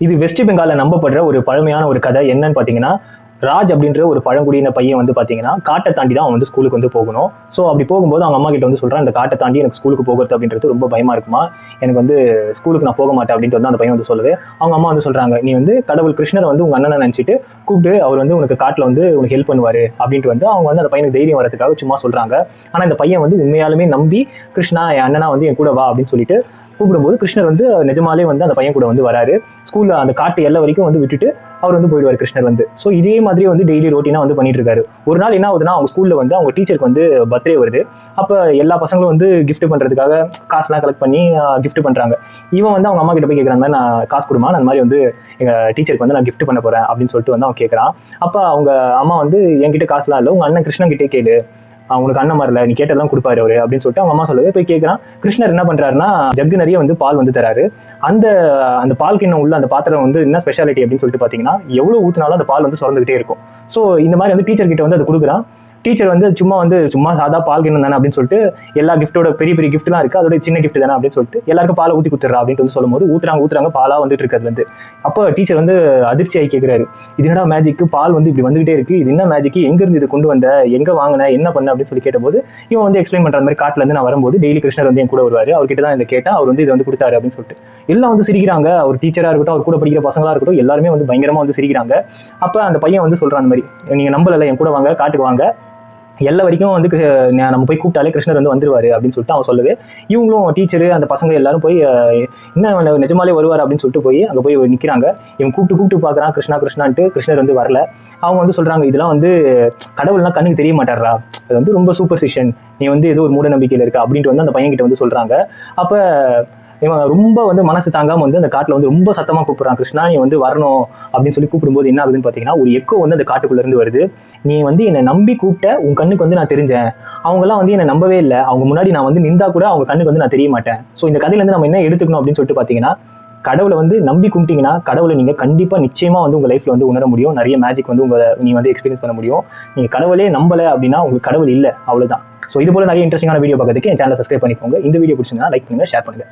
இது வெஸ்ட் பெங்காலில் நம்பப்படுற ஒரு பழமையான ஒரு கதை. என்னன்னு பார்த்தீங்கன்னா ராஜ் அப்படின்ற ஒரு பழங்குடியின பையன் வந்து பார்த்தீங்கன்னா காட்டை தாண்டி தான் அவன் வந்து ஸ்கூலுக்கு வந்து போகணும். ஸோ அப்படி போகும்போது அவங்க அம்மா கிட்ட வந்து சொல்கிறான் இந்த காட்டை தாண்டி எனக்கு ஸ்கூலுக்கு போகிறது அப்படின்றது ரொம்ப பயமா இருக்குமா? எனக்கு வந்து ஸ்கூலுக்கு நான் போக மாட்டேன் அப்படின்ட்டு வந்து அந்த பையன் வந்து சொல்லுது. அவங்க அம்மா வந்து சொல்கிறாங்க நீ வந்து கடவுள் கிருஷ்ணரை வந்து உங்கள் அண்ணனை நினச்சிட்டு கூப்பிட்டு அவர் வந்து உனக்கு காட்டில் வந்து உனக்கு ஹெல்ப் பண்ணுவார் அப்படின்ட்டு வந்து அவங்க வந்து அந்த பையனுக்கு தைரியம் வரதுக்காக சும்மா சொல்கிறாங்க ஆனால் இந்த பையன் வந்து உண்மையாலுமே நம்பி கிருஷ்ணா என் அண்ணனா வந்து என் கூட வா அப்படின்னு சொல்லிட்டு கூப்பிடும்போது கிருஷ்ணர் வந்து நிஜமாலே வந்து அந்த பையன் கூட வந்து வராரு. ஸ்கூல்ல அந்த காட்டு எல்லை வரைக்கும் வந்து விட்டுட்டு அவர் வந்து போயிடுவார் கிருஷ்ணர் வந்து. ஸோ இதே மாதிரி வந்து டெய்லி ரோட்டீனா வந்து பண்ணிட்டு இருக்காரு. ஒரு நாள் என்ன ஆகுதுன்னா அவங்க ஸ்கூல்ல வந்து அவங்க டீச்சருக்கு வந்து பர்த்டே வருது. அப்போ எல்லா பசங்களும் வந்து கிஃப்ட் பண்றதுக்காக காசுலாம் கலெக்ட் பண்ணி கிஃப்ட் பண்றாங்க. இவன் வந்து அவங்க அம்மா கிட்ட போய் கேட்குறாங்க நான் காசு கொடுமா? நான் அந்த மாதிரி வந்து எங்க டீச்சருக்கு வந்து நான் கிஃப்ட் பண்ண போறேன். அப்படின்னு சொல்லிட்டு வந்து அவன் கேட்குறான் அப்போ அவங்க அம்மா வந்து என்கிட்ட காசுலாம் இல்லை. உங்க அண்ணன் கிருஷ்ணன் கிட்டே கேளு. அவங்களுக்கு அண்ணன் மாதிரில நீ கேட்டதெல்லாம் கொடுப்பாரு அவரு அப்படின்னு சொல்லிட்டு அவங்க அம்மா சொல்லுது. போய் கேட்குறான் கிருஷ்ணர் என்ன பண்றாருன்னா ஜக்கு நிறைய வந்து பால் வந்து தராரு. அந்த அந்த பால் கிண்ணம் உள்ள அந்த பாத்திரம் வந்து என்ன ஸ்பெஷாலிட்டி அப்படின்னு சொல்லிட்டு பார்த்தீங்கன்னா எவ்வளோ ஊற்றினாலும் அந்த பால் வந்து சுரந்துகிட்டே இருக்கும். ஸோ இந்த மாதிரி வந்து டீச்சர் கிட்ட வந்து அது கொடுக்குறான். டீச்சர் வந்து சும்மா வந்து சும்மா சாதா பால் கிண்ணம் தானே அப்படின்னு சொல்லிட்டு எல்லா கிஃப்ட்டோட பெரிய பெரிய கிஃப்ட்லாம் இருக்கு. அதோட சின்ன கிஃப்ட் தானே அப்படின்னு சொல்லிட்டு எல்லாருக்கும் பாலை ஊற்றி கொடுத்துட்றா அப்படின்னு வந்து சொல்லும்போது ஊத்துறாங்க ஊத்துறாங்க பாலா வந்துட்டு இருக்கிறது வந்து அப்போ டீச்சர் வந்து அதிர்ச்சியாகி கேட்குறாரு இது என்னடா மேஜிக் பால் வந்து இப்படி வந்துகிட்டே இருக்கு. இது என்ன மேஜிக் எங்கேருந்து இது கொண்டு வந்த? எங்க வாங்கின? என்ன பண்ண? அப்படின்னு சொல்லி கேட்டபோது இவன் வந்து எக்ஸ்பிளைன் பண்ற மாதிரி காட்டுல இருந்து நான் வரும்போது டெய்லி கிருஷ்ணர் வந்து என் கூட வருவாரு. அவர்கிட்ட தான் இதை கேட்டால் அவர் வந்து இதை வந்து கொடுத்தாரு அப்படின்னு சொல்லிட்டு. எல்லாம் வந்து சிரிக்கிறாங்க. அவர் டீச்சரா இருக்கட்டும் அவர் கூட படிக்கிற பசங்களா இருக்கட்டும் எல்லாருமே வந்து பயங்கரமா வந்து சிரிக்கிறாங்க. அப்ப அந்த பையன் வந்து சொல்றான் அந்த மாதிரி நீங்க நம்பல என் கூட வாங்க காட்டுக்கு வாங்க. எல்லா வரைக்கும் வந்து நம்ம போய் கூப்பிட்டாலே கிருஷ்ணர் வந்து வந்துருவாரு அப்படின்னு சொல்லிட்டு அவன் சொல்லுது. இவங்களும் டீச்சரு அந்த பசங்க எல்லாரும் போய் என்ன அவன் நிஜமாலே வருவார் அப்படின்னு சொல்லிட்டு போய் அங்கே போய் நிற்கிறாங்க இவன் கூப்பிட்டு கூப்பிட்டு பார்க்குறான் கிருஷ்ணா கிருஷ்ணான்ட்டு கிருஷ்ணர் வந்து வரல. அவங்க வந்து சொல்கிறாங்க இதெல்லாம் வந்து கடவுள்லாம் கண்ணுக்கு தெரிய மாட்டாரா அது வந்து ரொம்ப சூப்பர்சிஷன் நீ வந்து ஏதோ ஒரு மூட நம்பிக்கையில் இருக்க. அப்படின்ட்டு வந்து அந்த பையன்கிட்ட வந்து சொல்கிறாங்க அப்போ இவன் ரொம்ப வந்து மனசு தாங்காம வந்து அந்த காட்டுல வந்து ரொம்ப சத்தமா கூப்பிடுறான். கிருஷ்ணா நீ வந்து வரணும் அப்படின்னு சொல்லி கூப்பிடும்போது என்ன ஆகுதுன்னு பார்த்தீங்கன்னா ஒரு எக்கோ வந்து அந்த காட்டுக்குள்ள இருந்து வருது. நீ வந்து என்னை நம்பி கூப்பிட்ட உன் கண்ணுக்கு வந்து நான் தெரிஞ்சேன். அவங்களாம் வந்து என்னை நம்பவே இல்லை. அவங்க முன்னாடி நான் வந்து நின்றா கூட அவங்க கண்ணுக்கு வந்து நான் தெரிய மாட்டேன். ஸோ இந்த கதையில இருந்து நம்ம என்ன எடுத்துக்கணும் அப்படின்னு சொல்லிட்டு பார்த்தீங்கன்னா கடவுளை வந்து நம்பி கும்பிட்டீங்கன்னா கடவுளை நீங்க கண்டிப்பா நிச்சயமா வந்து உங்க லைஃப்ல வந்து உணர முடியும். நிறைய மேஜிக் வந்து உங்களை நீ வந்து எக்ஸ்பீரியன்ஸ் பண்ண முடியும். நீங்க கடவுளே நம்பல அப்படின்னா உங்களுக்கு கடவுள் இல்லை. அவ்வளவுதான். ஸோ இது போல நிறைய இன்ட்ரெஸ்டிங்கான வீடியோ பார்க்கறதுக்கு என் சேனலை சப்ஸ்கிரைப் பண்ணிக்கோங்க. இந்த வீடியோ பிடிச்சிங்கன்னா லைக் பண்ணுங்க ஷேர் பண்ணுங்க.